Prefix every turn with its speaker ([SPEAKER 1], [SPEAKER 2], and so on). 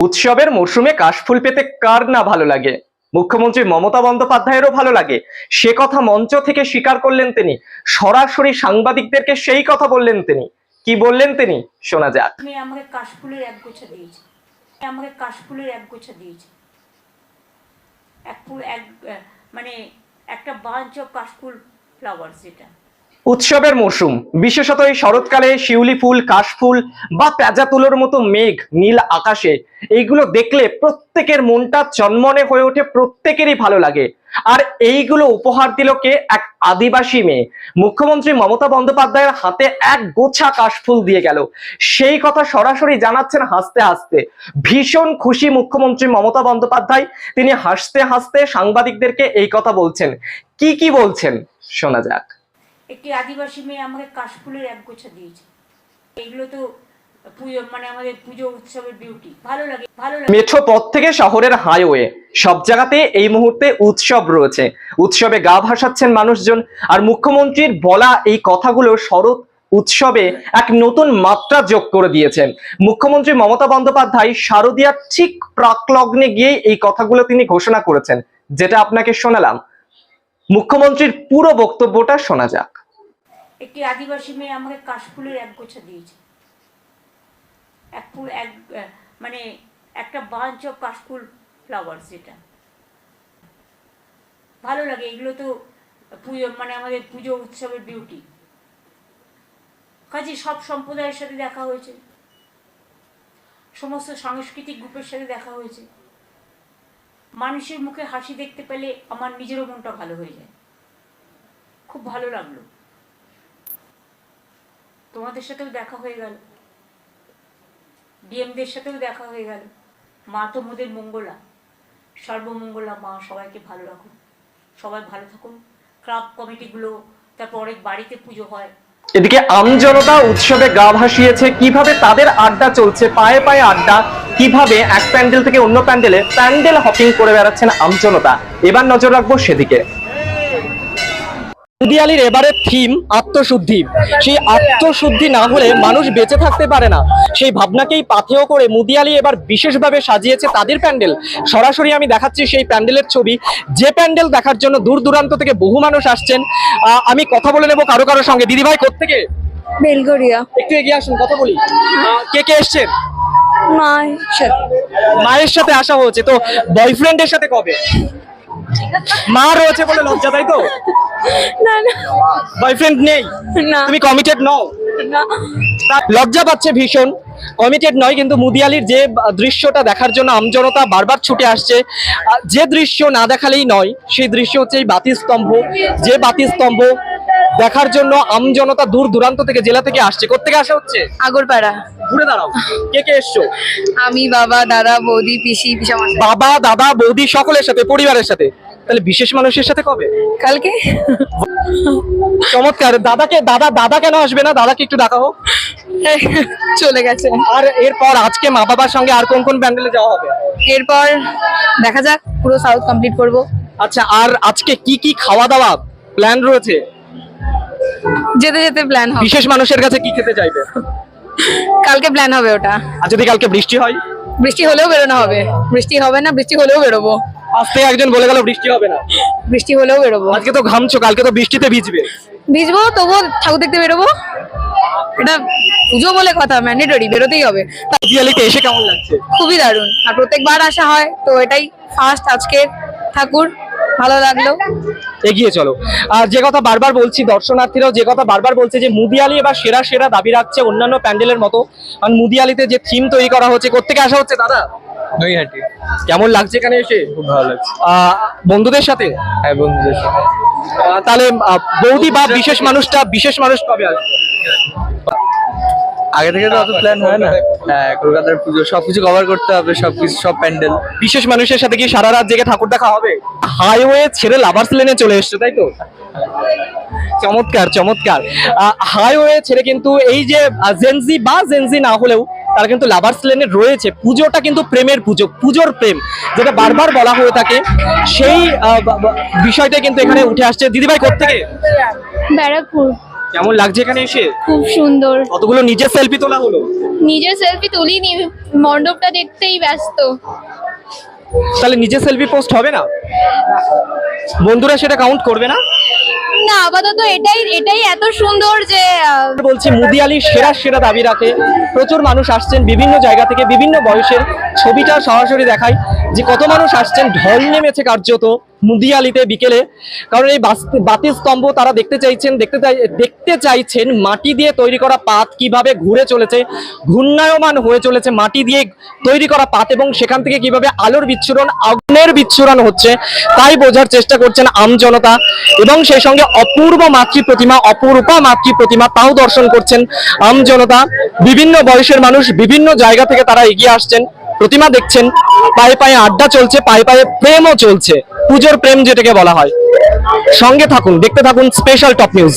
[SPEAKER 1] উৎসবের মরশুমে কাশফুল পেতে কার না ভালো লাগে? মুখ্যমন্ত্রী মমতা বন্দ্যোপাধ্যায়েরও ভালো লাগে। সে কথা মঞ্চ থেকে স্বীকার করলেন তিনি। সরাসরি সাংবাদিকদেরকে সেই কথা বললেন তিনি। কি বললেন তিনি? শোনা যাক।
[SPEAKER 2] তুমি আমাকে কাশফুলের এক গোছা দিয়েছে। আমাকে কাশফুলের এক গোছা দিয়েছে। এক ফুল, এক মানে একটা বাঞ্চ অফ কাশফুল ফ্লাওয়ার্স যেটা।
[SPEAKER 1] উৎসবের মরশুম। বিশেষত এই শরৎকালে শিউলি ফুল কাশফুল বা পেঁজা তুলোর মতো মেঘ, নীল আকাশে, এইগুলো দেখলে প্রত্যেকের মনটা চনমনে হয়ে ওঠে, প্রত্যেকেরই ভালো লাগে। আর এইগুলো উপহার দিল কে? এক আদিবাসী মেয়ে। মুখ্যমন্ত্রী মমতা বন্দ্যোপাধ্যায়ের হাতে এক গোছা কাশফুল দিয়ে গেল। সেই কথা সরাসরি জানাচ্ছেন হাসতে হাসতে। ভীষণ খুশি মুখ্যমন্ত্রী মমতা বন্দ্যোপাধ্যায়। তিনি হাসতে হাসতে সাংবাদিকদেরকে এই কথা বলছেন। কি কি বলছেন? শোনা যাক।
[SPEAKER 2] একটি আদিবাসী মেয়ে আমাকে কাশফুলের এক গোছা দিয়েছে। এগুলো তো মানে
[SPEAKER 1] পথ থেকে শহরের হাইওয়ে সব জায়গাতে এই মুহূর্তে উৎসব রয়েছে। উৎসবে গা ভাসাচ্ছেন মানুষজন, আর মুখ্যমন্ত্রীর বলা এই কথাগুলো শরৎ উৎসবে এক নতুন মাত্রা যোগ করে দিয়েছেন। মুখ্যমন্ত্রী মমতা বন্দ্যোপাধ্যায় শারদীয়ার ঠিক প্রাকলগ্নে গিয়ে এই কথাগুলো তিনি ঘোষণা করেছেন। যেটা আপনাকে শোনালাম। মুখ্যমন্ত্রীর পুরো বক্তব্যটা শোনা যাক।
[SPEAKER 2] একটি আদিবাসী মেয়ে আমাকে কাশফুলের এক গোছা দিয়েছে। এক ফুল, এক মানে একটা বাঞ্চ অফ কাশফুল ফ্লাওয়ার্স যেটা। ভালো লাগে, এগুলো তো পুজো মানে আমাদের পুজো উৎসবের বিউটি কাজে সব সম্প্রদায়ের সাথে দেখা হয়েছে। সমস্ত সাংস্কৃতিক গ্রুপের সাথে দেখা হয়েছে। মানুষের মুখে হাসি দেখতে পেলে আমার নিজেরও মনটা ভালো হয়ে যায়। খুব ভালো লাগল। তোমাদের সাথেও দেখা হয়ে গেল। ডিএমদের সাথেও দেখা হয়ে গেল। মা তো মোদের মঙ্গলা। সর্বমঙ্গলা মা, সবাইকে ভালো রাখুন সবাই ভালো থাকুন ক্লাব কমিটিগুলো তারপর অনেক বাড়িতে পুজো হয়।
[SPEAKER 1] এদিকে আমজনতা উৎসবে গা ভাসিয়েছে। কীভাবে তাদের আড্ডা চলছে? পায়ে পায়ে আড্ডা। কীভাবে এক প্যান্ডেল থেকে অন্য প্যান্ডেলে প্যান্ডেল হপিং করে বেড়াচ্ছেন আমজনতা এবার নজর রাখব সেদিকে। মুদিয়ালির এবারে থিম আত্মশুদ্ধি। সেই আত্মশুদ্ধি না হলে মানুষ বেঁচে থাকতে পারে না। সেই ভাবনাকেই পাথেয় করে মুদিয়ালি এবার বিশেষভাবে সাজিয়েছে তাদের প্যান্ডেল। সরাসরি আমি দেখাচ্ছি সেই প্যান্ডেলের ছবি। যে প্যান্ডেল দেখার জন্য দূর দূরান্ত থেকে বহু মানুষ আসছেন আমি কথা বলে নেব কারও কারোর সঙ্গে। দিদিভাই কোথেকে
[SPEAKER 3] বেলগড়িয়া।
[SPEAKER 1] একটু এগিয়ে আসুন কথা বলি। কে কে এসছেন?
[SPEAKER 3] মায়ের সাথে।
[SPEAKER 1] মায়ের সাথে আসা হয়েছে। তো বয়ফ্রেন্ডের সাথে কবে? মা রয়েছে বলে লজ্জা তাই তো?
[SPEAKER 3] না না।
[SPEAKER 1] বয়ফ্রেন্ড নেই?
[SPEAKER 3] না।
[SPEAKER 1] তুমি কমিটেড নও?
[SPEAKER 3] না।
[SPEAKER 1] লজ্জা পাচ্ছে ভীষণ। কমিটেড নয় কিন্তু মুদিয়ালির যে দৃশ্যটা দেখার জন্য আমজনতা বারবার ছুটে আসছে। যে দৃশ্য না দেখালেই নয় সেই দৃশ্য হচ্ছে এই বাতিস্তম্ভ। যে বাতিস্তম্ভ দেখার জন্য আমজনতা দূর দূরান্ত থেকে জেলা থেকে আসছে। কোথেকে আসা হচ্ছে?
[SPEAKER 3] আগরপাড়া।
[SPEAKER 1] ঘুরে দাঁড়াও। কে কে এসছো?
[SPEAKER 3] আমি বাবা দাদা বৌদি পিসি পিসামশাই।
[SPEAKER 1] বাবা দাদা বৌদি সকলের সাথে পরিবারের সাথে। তাহলে বিশেষ মানুষের সাথে কবে?
[SPEAKER 3] কালকে?
[SPEAKER 1] চমৎকার দাদাকে দাদা দাদা কেন আসবে না? দাদাকে একটু ডাকা হোক।
[SPEAKER 3] চলে গেছে।
[SPEAKER 1] আর এরপর আজকে মা বাবার সঙ্গে আর কোন কোন প্যান্ডেলে যাওয়া হবে?
[SPEAKER 3] এরপর দেখা যাক পুরো সাউথ কমপ্লিট করব।
[SPEAKER 1] আচ্ছা আর আজকে কি কি খাওয়া দাওয়া প্ল্যান রয়েছে?
[SPEAKER 3] যেতে যেতে প্ল্যান হবে।
[SPEAKER 1] বিশেষ মানুষের কাছে কি খেতে চাইবে?
[SPEAKER 3] কালকে প্ল্যান হবে ওটা।
[SPEAKER 1] আর যদি কালকে বৃষ্টি হয়?
[SPEAKER 3] বৃষ্টি হলেও বেরোনো হবে। বৃষ্টি হবে না বৃষ্টি হলেও বেরোবো।
[SPEAKER 1] আজ থেকে একজন বলে গেল বৃষ্টি হবে না।
[SPEAKER 3] বৃষ্টি হলেও বেরোবো।
[SPEAKER 1] আজকে তো ঘামছো কালকে তো বৃষ্টিতে ভিজবে।
[SPEAKER 3] ভিজবো তবুও ঠাকুর দেখতে বেরোবো। এটা পুজো বলে কথা ম্যান্ডেটরি বেরোতেই হবে।
[SPEAKER 1] দিয়ালিতে এসে কেমন লাগছে?
[SPEAKER 3] খুবই দারুণ। আর প্রত্যেকবার আসা হয় তো এটাই ফার্স্ট আজকে ঠাকুর। ভালো লাগল।
[SPEAKER 1] এগিয়ে চলো। আর যে কথা বারবার বলছি দর্শনার্থীরাও যে কথা বারবার বলছে যে মুদিয়ালি এবার সেরা সেরা দাবি রাখছে অন্যান্য প্যান্ডেলের মতো। কারণ মুদিয়ালিতে যে থিম তৈরি করা হচ্ছে কোথেকে আসা হচ্ছে দাদা?
[SPEAKER 4] নৈহাটি।
[SPEAKER 1] কেমন লাগছে এখানে এসে?
[SPEAKER 4] খুব ভালো লাগছে।
[SPEAKER 1] বন্ধুদের সাথে?
[SPEAKER 4] হ্যাঁ বন্ধুদের সাথে।
[SPEAKER 1] তাহলে বৌদি বা বিশেষ মানুষটা বিশেষ মানুষ কবে আসবে?
[SPEAKER 4] আগে থেকে তো অত প্ল্যান হয় না। হ্যাঁ কলকাতার পুজো সবকিছু কভার করতে হবে সবকিছু সব প্যান্ডেল।
[SPEAKER 1] বিশেষ মানুষের সাথে কি সারা রাত জেগে ঠাকুর দেখা হবে? হাইওয়ে ছেড়ে লাভার্স লেনে চলে এসছো তাই তো? চমৎকার চমৎকার। হাইওয়ে ছেড়ে কিন্তু এই যে জেনজি বা জেনজি না হলেও তারা কিন্তু লাভার্স লেনে রয়েছে। পুজোটা কিন্তু প্রেমের পুজো পুজোর প্রেম। যেটা বারবার বলা হয়ে থাকে সেই বিষয়টা কিন্তু এখানে উঠে আসছে। দিদিভাই কোথেকে
[SPEAKER 5] ব্যারাকপুর।
[SPEAKER 1] কেমন লাগছে এখানে এসে?
[SPEAKER 5] খুব সুন্দর।
[SPEAKER 1] কতগুলো নিজের সেলফি তোলা হলো?
[SPEAKER 5] নিজের সেলফি তুলিনি মণ্ডপটা দেখতেই ব্যস্ত।
[SPEAKER 1] তাহলে নিজের সেলফি পোস্ট হবে না? বন্ধুরা সেটা কাউন্ট করবে না?
[SPEAKER 5] না, আপাতত এটাই এটাই এত সুন্দর যে
[SPEAKER 1] বলছি, মুদি আলী সেরা সেরা দাবি রাখে। প্রচুর মানুষ আসছেন বিভিন্ন জায়গা থেকে, বিভিন্ন বয়সের। ছবিটা সরাসরি দেখায় যে কত মানুষ আসছেন, ঢল নেমেছে কার্যত। মুদি আলিতে বিকেলে, কারণ এই বাতি স্তম্ভ তারা দেখতে চাইছেন, দেখতে দেখতে চাইছেন মাটি দিয়ে তৈরি করা পাত কীভাবে ঘুরে চলেছে, ঘূর্ণায়মান হয়ে চলেছে মাটি দিয়ে তৈরি করা পাত এবং সেখান থেকে কীভাবে আলোর বিচ্ছুরণ, আগুনের বিচ্ছুরণ হচ্ছে, তাই বোঝার চেষ্টা করছেন আমজনতা এবং সেই সঙ্গে অপূর্ব মাতৃ প্রতিমা, অপরূপা মাতৃ প্রতিমা তাও দর্শন করছেন আমজনতা বিভিন্ন বয়সের মানুষ বিভিন্ন জায়গা থেকে তারা এগিয়ে আসছেন, প্রতিমা দেখছেন, পায়ে পায়ে আড্ডা চলছে, পায়ে পায়ে প্রেমও চলছে। পুজোর প্রেম যেটাকে বলা হয়। সঙ্গে থাকুন দেখতে থাকুন স্পেশাল টপ নিউজ